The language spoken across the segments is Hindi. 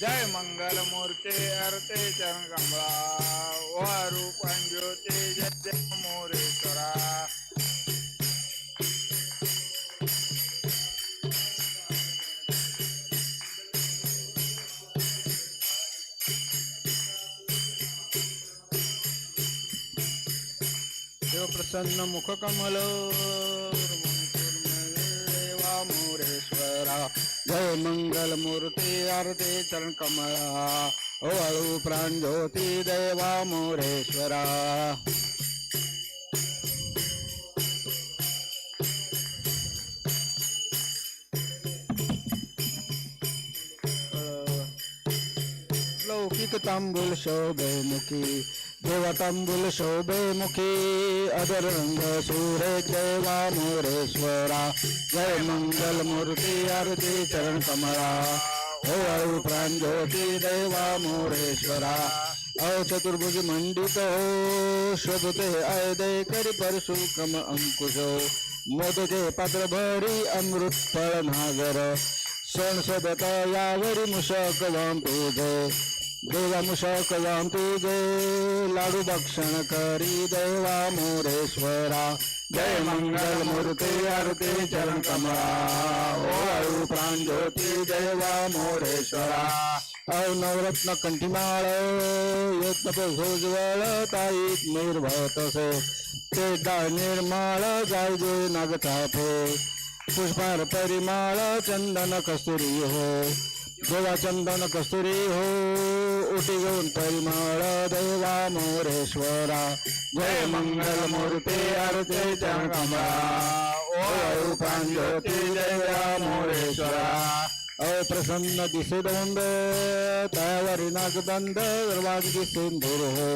जय मंगल मूर्ती अर्ते चरण कमला व रूपं ज्योती जय जय मोरेश्वरा। देवप्रसन्न मुखकमल। देवा जय मंगल मूर्ती आरती चरण कमळा ओळू प्राण ज्योती देवा मोरेश्वरा. लौकिक तांबूल शोभे मुखी मुखी अदर रंग सुरे देवा मोरेश्वरा जय मंगल मूर्ती आरती चरण हो अळू प्राण ज्योती देवा मोरेश्वरा अ चतुर्भुज मंडित हो, शोभते अयदे करी परशु क्रम अंकुश मोदके पात्र भरी अमृत फळ नागर, सण सदत यावरी मुशक वांपे देवा मुशक तुझे लाडू भक्षण करी देवा मोरेश्वरा। जय मंगल मूर्ती आरती चरण कमळा ओ प्राण ज्योती देवा मोरेश्वरा। औ नवरत्न कंठीमाळ यत्न भोजवळ ताईत निर्भतसे ते डाळ निर्माळ जाय जे नागतापे पुष्पार परिमाळ चंदन कस्तुरी हो। देवा चंदन कस्तुरी हो उटी घेऊन परिमाळ देवा मोरेश्वरा जय मंगल मूर्ती चरण कमळा ओ प्राण ज्योती देवा मोरेश्वरा। अ प्रसन्न दिसे दोंड तयावरी नागदंड वाजगी सिंधूर हो।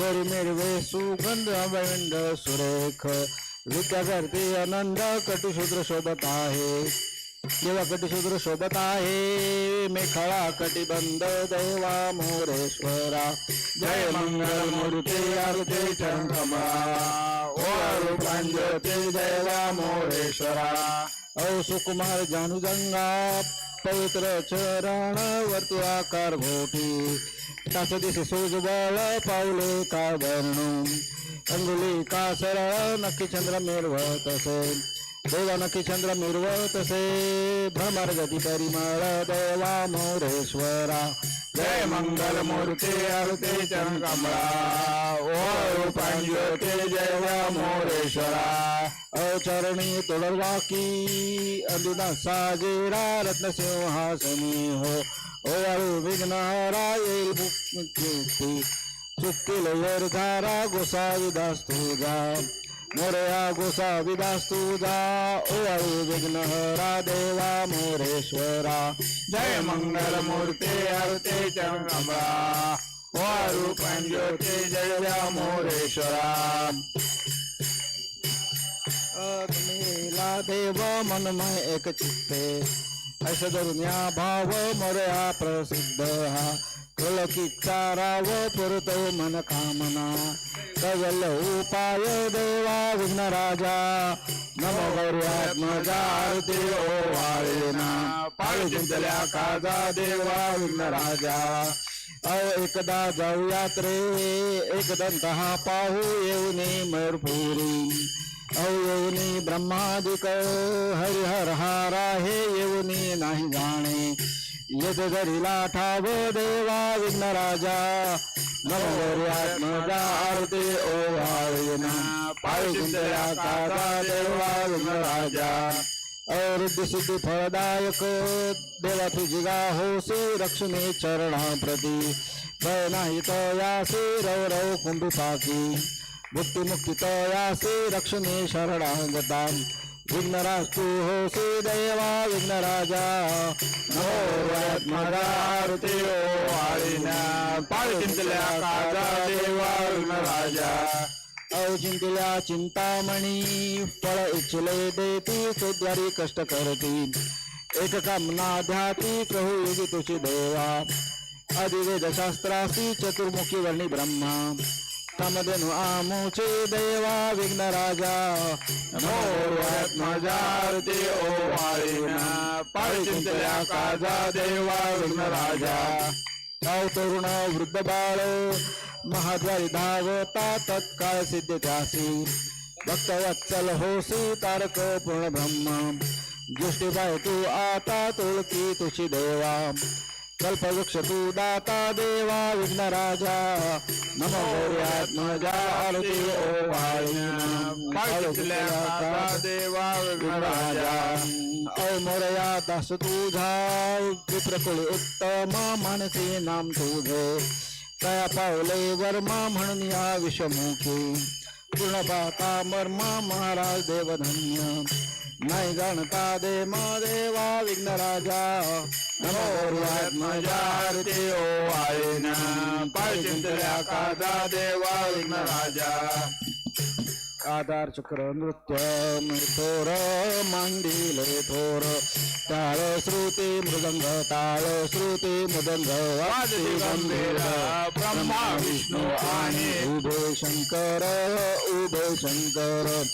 गरी मिरवे सुगंध अभंड सुरेख विद्यार्थी आनंद कटिशूद्र शोभत आहे। देवा कटिशूद्र शोभत आहे मेखळा कटिबंध देवा मोरेश्वरा जय मंगल मूर्ती आरती कमळा ओ प्रांजोती देवा मोरेश्वरा औ सुकुमार जानुजंगा पवित्र चरण वर्तुळाकार घोटी। तास दिसे सोजबळ पावले का वर्णू अंगुली का सरळ नक्की चंद्र मिळवत असे देवा चंद्र मिळवत असे भ्रमर गती परिमळ देवा मोरेश्वरा जय मंगल मूर्ती आरती चरण कमळा ओ पांज्योती जय मोरेश्वरा अचरणी तुळवाकी अंजुना साजेरा, रत्नसिंहासनी हो। ओ वाळू विघ्नहरा येईल मुक्ती चुकील धारा गोसाविदास तुझा मोरया गोसाविदास तुझा ओ वाळू विघ्नहरा देवा मोरेश्वरा। जय मंगल मूर्ती चरण कमळा व रूपं जय मोरेश्वरा। अग्नीला देव मनमय एक चित्ते। ऐस धरून या भाव मोरया प्रसिद्ध हा. कलकिचाराव पुरतो मन कामना. कवल उपाय देवा विघ्न राजा. नमो गौर्यात्मजा आरती ओ वाळेना चिंतल्या काजा देवा विघ्न राजा. अहो एकदा जाऊ यात्रे एकदंत हा पाहू येऊनी मरपुरी. येऊनी ब्रह्मादिक हरिहर हार आहे येऊनी नाही जाणे। येत जरीला ठाव देवा, विघ्न राजा। नवगौर्यात्मजा आरती, ओ पाळी चिंतल्या काजा देवा, विघ्न राजा। अवृद्ध तयासी रव रव कुंभी पाकी मुक्ती मुक्ती तयासी रक्षणे शरणागता विघ्नरास्तु होसी देवा विघ्नराजा। वाळीना पाळी चिंतल्या काजा देवा विघ्नराजा। अवचिंतिल्या चिंतामणी फळ इच्छिले देती चौद्वारी कष्ट करती। एक कामना ध्याती कहू योगी तुझी देवा। अधिवेद शास्त्रासी चतुर्मुखी वर्णी ब्रह्मा। तमधनु आमुचे देवा विघ्न राजा। नमो आत्मजारती ओ वाळीना पाळी चिंतल्या काजा देवा विघ्नराजा गाव तरुण वृद्ध बाळ, महाद्वारी धावता तत्काळ सिद्ध त्यासी भक्त वत्सल होसी तारक पूर्ण ब्रह्म। दृष्टी पाय तू आता तुळकी तुझी देवा। कल्पवृक्ष तू दाता देवा विघ्न राजा नम गौर्यात्मजा आरती ओ पाळी चिंतल्या काजा देवा विघ्नराजा। अय मोरया दास तुझा विप्रकुळी उत्तम मानसी नाम तुझे। तया पावले वर्मा म्हणून या विषमुखी पूर्ण पाता मर्मा महाराज देवधन्य। नाही गणता दे म देवा विघ्न राजा। नमो आत्मजारती ओ आयन। पाळी चिंतल्या काजा देवा विघ्नराजा आधार चक्र नृत्य थोर मांडिले थोर. ताळ श्रुती मृदंग ताळ श्रुती मृदंग ब्रह्मा विष्णू आणि उभे शंकर उभे शंकर.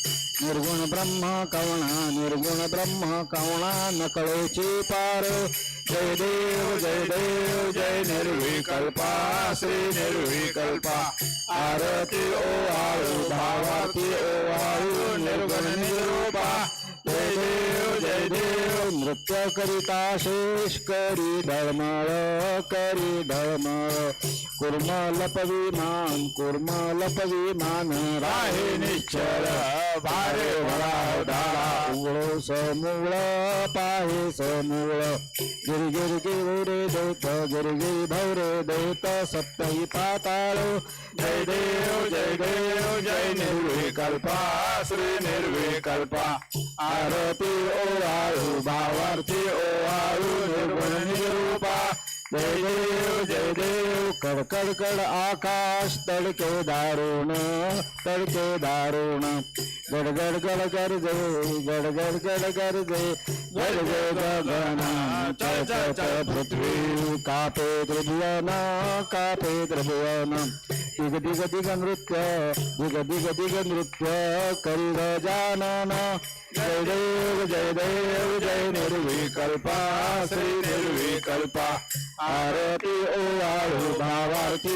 निर्गुण ब्रह्म कवणा निर्गुण ब्रह्म कवणा नकळेची पार. जय देव जय देव जय निर्विकल्पा श्री निर्विकल्पा आरती ओ आळू भावाती ओ आळू निर्गुण निरूपा जय देव जय देव नृत्य करिता शेष करी ढळमळ करी ढळमळ कुर्मल पविमान कुर्मल पविमान राहे निश्चल भारे भरा धारा उघडो समूळ पाहे समूळ गिरी गिरी गिरी दैत गिरी गिरी भैरे दैत सप्तही पाताळ। जय देव जय देव जय निर्विकल्पा श्री निर्विकल्पा। आरती ओ ओवाळू भावार्थी ओवाळू निर्गुण निरूपा जय देव जय देव कडकड कड आकाश तडके दारुण तडके दारुण गडगड गड गरजे गडगड गड कर गरजे गडगे गगन च च पृथ्वी कापे त्रिभुवन कापे त्रिभुवन दिग दिग दिग नृत्य दिग दिग दिग नृत्य करी गजानन जय देव जय देव जय निर्विकल्पा श्री निर्विकल्पा आरती ओवाळू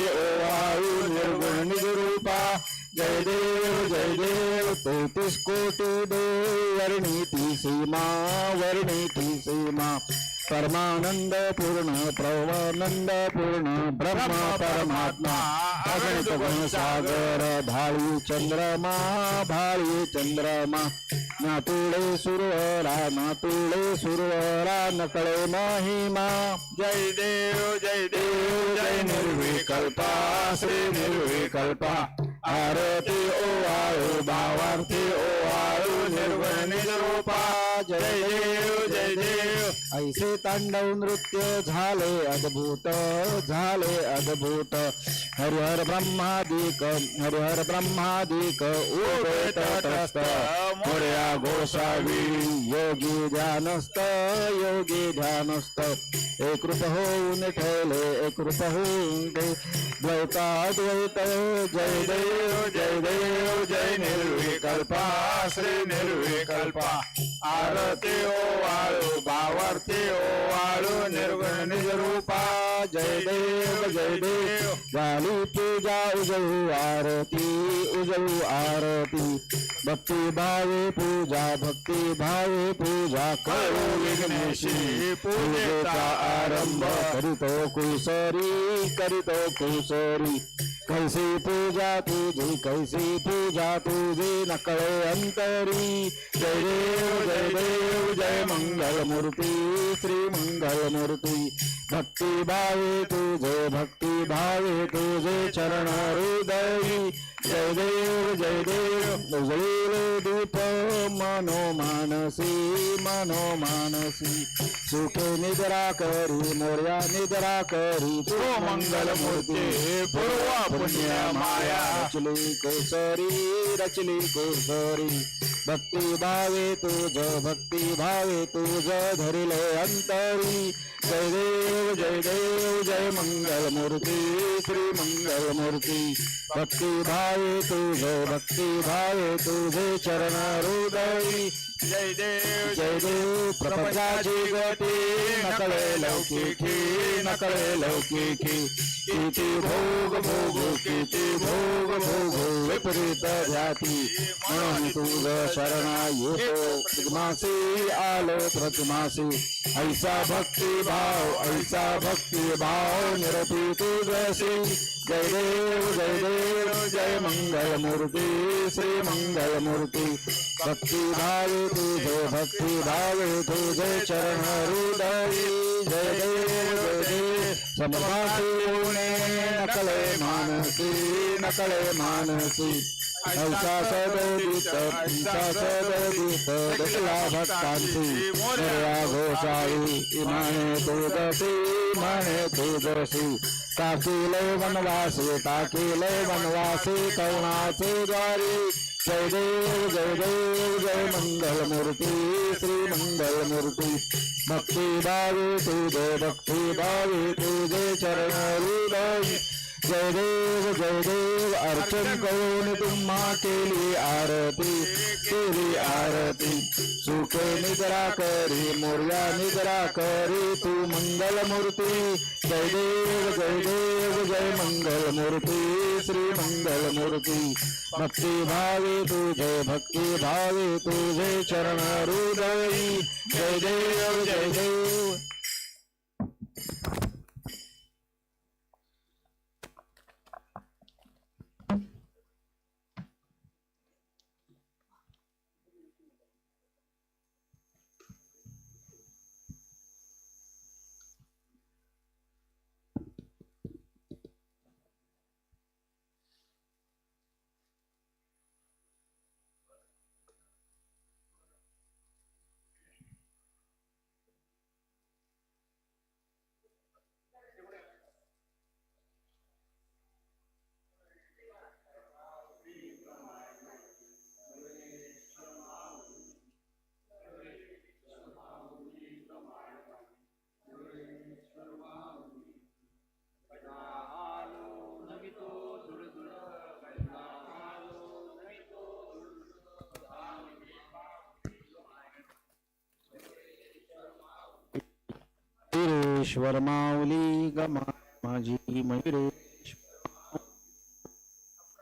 ओ आयु निर्गुण निरूपा। जय देव जय देव, तैतीस कोटी देव वर्णी सीमा वर्णी सीमा। परमानंद पूर्ण प्रवानंद पूर्ण ब्रह्म परमात्मा। अगणित गुण सागर भाळी चंद्रमा भाळी चंद्रमा। नातुळे सुरवरा नातुळे सुरवरा नकळे महिमा। जय देव जय देव जय निर्विकल्पा श्री निर्विकल्पा। आरती ओवाळू भावार्थी ओवाळू निर्वण निरूपा जय देव जय देव। ऐसे तांडव नृत्य झाले अद्भुत झाले अद्भुत। हरिहर ब्रह्मादिक हरिहर ब्रह्मादिक तटस्थ मोर्या गोसावी, योगी ध्यानस्थ योगी ध्यानस्थ। एक रूप होऊन ठेवले, एक रूप होऊन ते द्वैताद्वैत, जय देव जय देव, जय निर्विकल्पा, श्री निर्विकल्पा। आरती ओवाळू भावार्थी ओवाळू निर्गुण निजरूपा जय देव जय देव। झाली पूजा उजळू आरती उजळू आरती। भक्ति भावे पूजा, भक्ति भावे पूजा करू विघ्नेशी। पूजेचा आरंभ करीतो कुसरी करीतो कुसरी कैसी पूजा तुझी कैसी पूजा तुझी नकळे अंतरी। जय देव जय देव, जय मंगल मूर्ति श्री मंगल मूर्ति। भक्ति भावे तुझे, भक्ति भावे तुझे चरण हृदयी। जय देव जय देव उजळीले दीप मनो मानसी मनो मानसी सुखे निद्रा करी मोर्या निद्रा करी तो मंगल मूर्ती पूर्व पुण्य माया रचली कोसरी रचली कोसरी भक्ती भावे तुझ भक्ती भावे तुझ धरिले अंतरी जय देव जय देव, जय मंगल मूर्ति श्री मंगल मूर्ति भक्ति भाई तुझे, भक्ति भाई तुझे चरण हृदयी। जय देव जय देव प्रपंचाची गती नकळे लौकिकी नकळे लौकिकी किती भोग भोग किती भोग भोग विपरीत म्हणून तुझ शरणा येतो प्रतिमासी आलो प्रतिमासी। ऐसा भक्ती भाव ऐसा भक्ती भाव निरती तुझसी जय देव जय देव जय मंगल मूर्ती श्री मंगल मूर्ती। भक्ती भावे तुझे भक्ति भाव तुझे चरण हृदयी जय देव समभासी पुणे मानसी नकळे मानसी। ऐसा सदोदित ऐसा सदोदित दशला भक्तांची मोर्या घोषाळी इमाने तुझसी माने टाकीले वनवासी टाकीले वनवासी करुणाचे द्वारी। जय देव जय देव। जय मंगल मूर्ति श्री मंगल मूर्ति भक्ति भावे तुझे भक्ति भावे तुझे चरण हृदय जय देव जय देव अर्चन। करून तुम्हा केली आरती केली आरती. सुखे निद्रा करी मोर्या निद्रा करी तू मंगल मूर्ती जय देव जय देव जय मंगल मूर्ती श्री मंगल मूर्ती भक्ती भावे तुझे भक्ती भावे तुझे चरण हृदयी जय देव जय देव मयुरेश्वर माऊली गमा माझी मयुरेश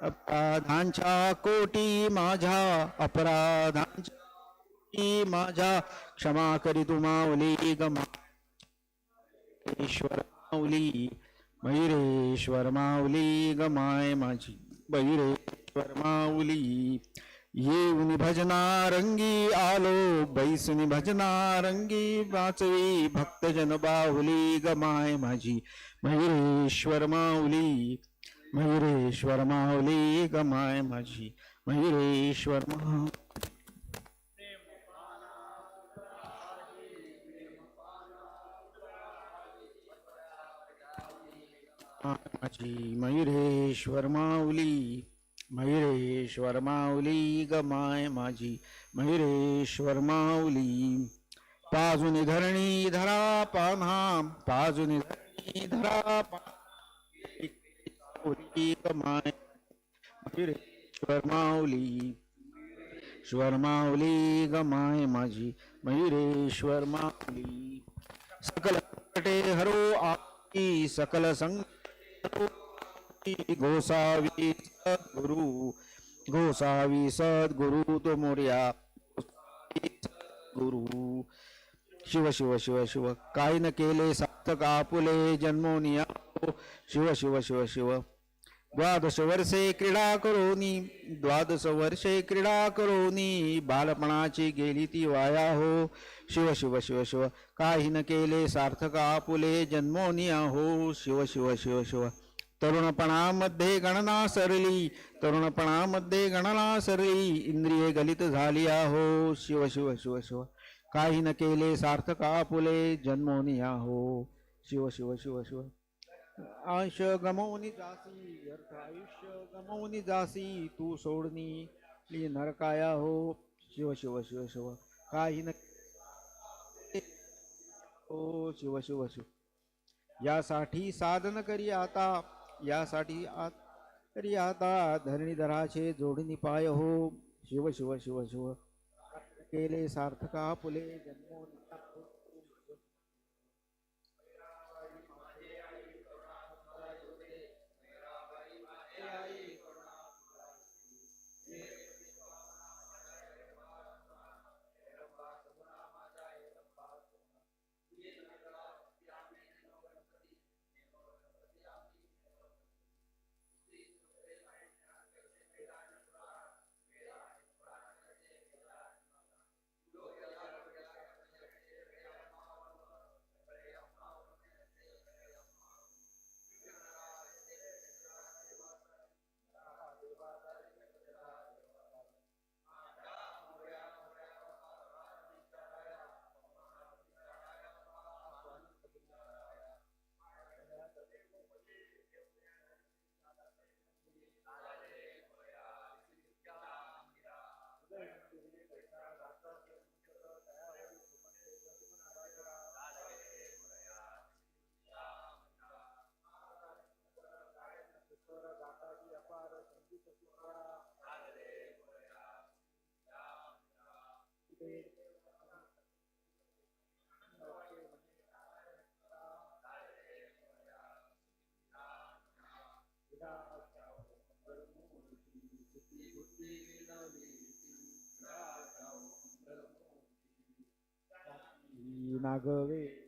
अपराधांच्या कोटी माझ्या अपराधांच्या कोटी माझ्या. क्षमा करी तू माऊली गमा ईश्वर माऊली मयुरेश्वर माऊली गमाय माझी मयुरेश्वर माऊली येऊन भजना रंगी आलो, बैसुनी भजना रंगी वाचवी भक्तजन बाहुली गमाय माझी। मयुरेश्वर माऊली मयुरेश्वर माऊली गमाय माझी। मयुरेश्वर मा माझी। मयुरेश्वर माऊली। मयुरेश्वर माऊली गमाय माझी. मयुरेश्वर माऊली, पाजुनी धरणी धरा पान्हा पाजुनी धरणी धरा पान्हा गमाय मयुरेश्वर माऊली श्वर माऊली गमाय माझी. मयुरेश्वर माऊली, सकल संकटे हरो आपी सकल संकट गोसावी सद्गुरु। गोसावी सद्गुरु तो मोर्या। गुरु शिव शिव शिव शिव। काय न केले सार्थक आपुले जन्मोनिया शिव शिव शिव शिव। द्वादश वर्षे क्रीडा करोनी। द्वादश वर्षे क्रीडा करोनी। बालपणाची गेली ती वाया हो। शिव शिव शिव शिव। काही न केले सार्थक आपुले जन्मोनिया हो। शिव शिव शिव शिव। तरुणपणामध्ये गणना सरली तरुणपणामध्ये गणना सरली इंद्रिये गलित झाली आहो शिव शिव शिव शिव. काही न केले सार्थक आपुले जन्मोनी आहो. शिव शिव शिव शिव. आयुष्य गमवनी जासी अर्थ आयुष्य गमवनी जासी तू सोडणी नरकाया हो शिव शिव शिव शिव. काही न ओ शिव शिव शिव. यासाठी साधन करी आता. यासाठी आत तरी आता धरणीधराचे जोडणी पाय हो. शिव शिव शिव शिव. केले सार्थका फुले. जन्म 哪个位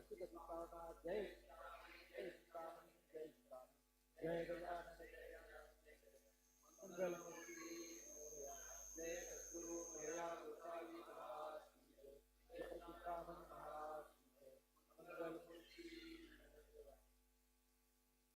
ప్రస్తుత విపాక జై జై స్వామి జై స్వామి జయ గజాన మంగళం